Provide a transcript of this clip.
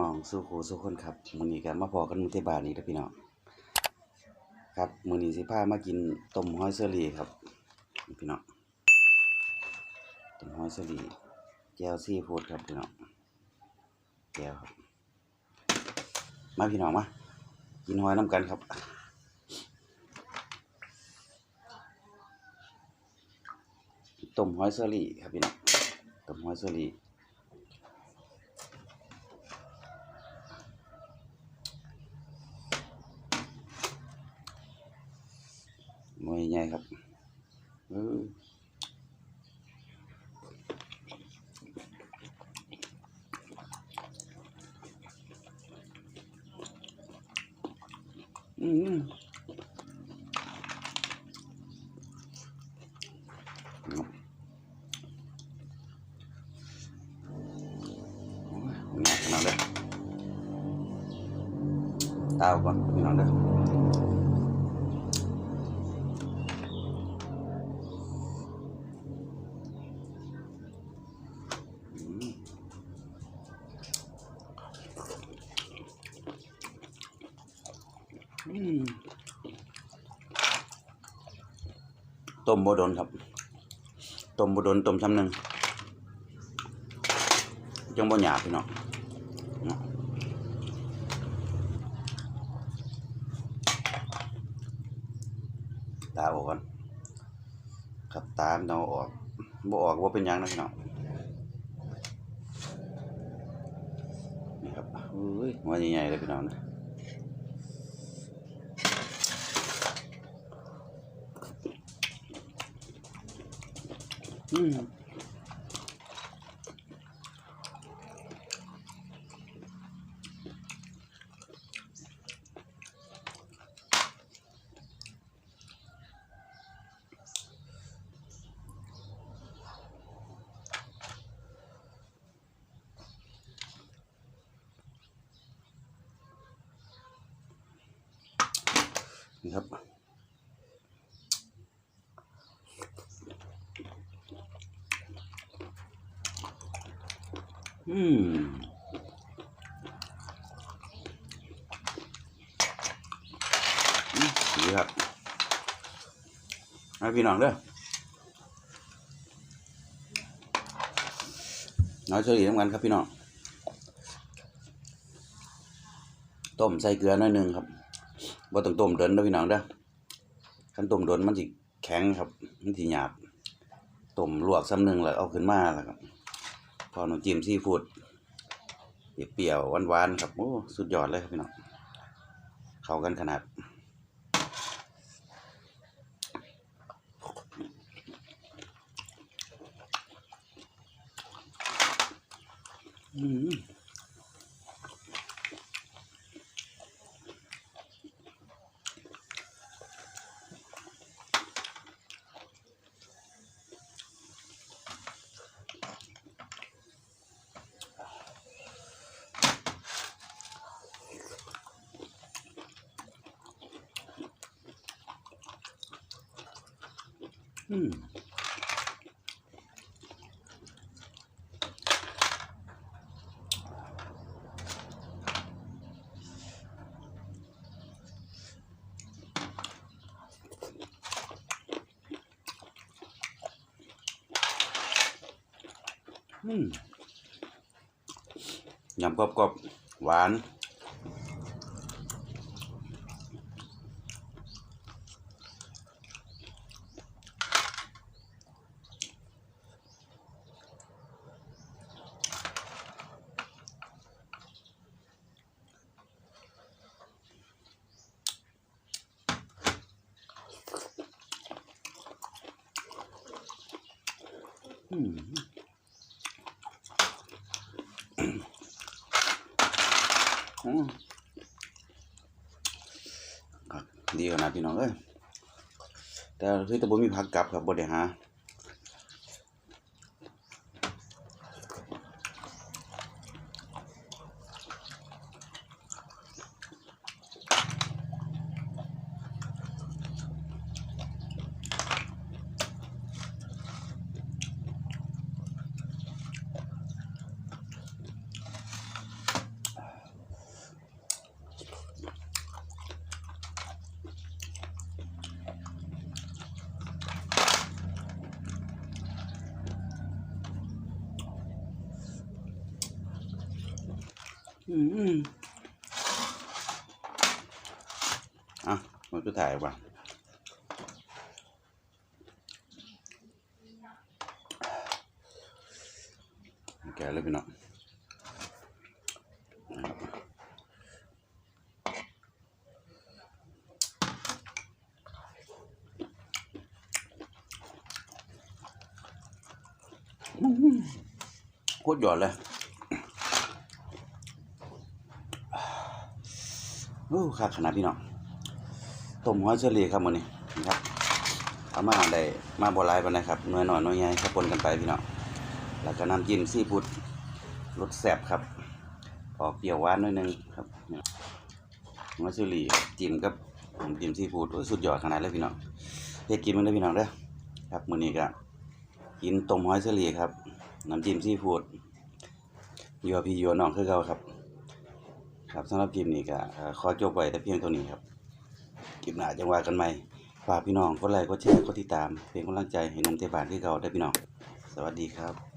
น้องสู้ครูสู้คนครับมื้อนี้ก็มาพอกันมื้อที่บ้านนี้เด้อพี่น้องครับมื้อนี้สิพามากินต้มหอยเชอรี่ครับพี่น้องต้มหอยเชอรี่แจ่วซีฟู้ดครับพี่น้องแจ่วครับมาพี่น้องมากินหอยน้ำกันครับต้มหอยเชอรี่ครับพี่น้องต้มหอยเชอรี่ หน่วย ใหญ่ครับเอออืมครับโอ้ยหนักขนาดเลยตาวก่อนพี่น้องเด้อ ต้มโบดนครับ ต้มโบดนต้มช้ำหนึ่งจังบ่หยาพี่น้องเนาะตาออกก่อนครับตามเราออกบ่ออกว่าเป็นยังนะพี่น้องนี่ครับเฮ้ยหัวใหญ่ๆเลยพี่น้องนะ อื อืมอืมดีครับให้พี่น้องเด้อน้อยเฉลี่ยทำกันครับพี่น้อง ต้มใส่เกลือหน่อยนึงครับบ่ต้องต้มเดินเด้อพี่น้องเด้อคันต้มโดนมันสิแข็งครับ มันสิหยาบ ต้มลวกซ้ำหนึงแล้วเอาขึ้นมาแล้วครับ พอหนูจิ้มซีฟู้ดเปรี้ยวๆหวานๆครับโอ้สุดยอดเลยครับพี่น้องเข้ากันขนาดอืม อืมอืมยำกรอบๆหวาน อืมอืมครับดีขนาดพี่น้องเอ้ยแต่ที่ตะบนมีผักกลับครับบ่ได้หาอืม อะมันก็ถ่ายว่ะแกะเลยพี่น้องนะครับอืมโคตรหยอดเลย โอ้คักขนาดพี่น้องต้มหอยเชอรี่ครับมื้อนี้นะครับเอามาได้มาบ่หลายปานใดครับน้อยน้อยน้อยใหญ่ครับปนกันไปพี่น้องแล้วก็น้ำจิ้มซีฟู้ดรสแซ่บครับออกเปรี้ยวหวานหน่อยนึงครับหอยเชอรี่จิ้มกับน้ำจิ้มซีฟู้ดสุดยอดขนาดเลยพี่น้องเฮ็ดกินมันได้พี่น้องเด้อครับมื้อนี้ก็กินต้มหอยเชอรี่ครับน้ำจิ้มซีฟู้ดยัวพี่ยัวน้องคือเก่าครับ ครับสำหรับคลิปนี้ก็เอ่อขอจบไว้แต่เพียงเท่านี้ครับคลิปหน้าจะว่ากันใหม่ฝากพี่น้องกดไลค์กดแชร์กดติดตามเป็นกำลังใจให้นมเทบานที่เขาได้พี่น้อง สวัสดีครับ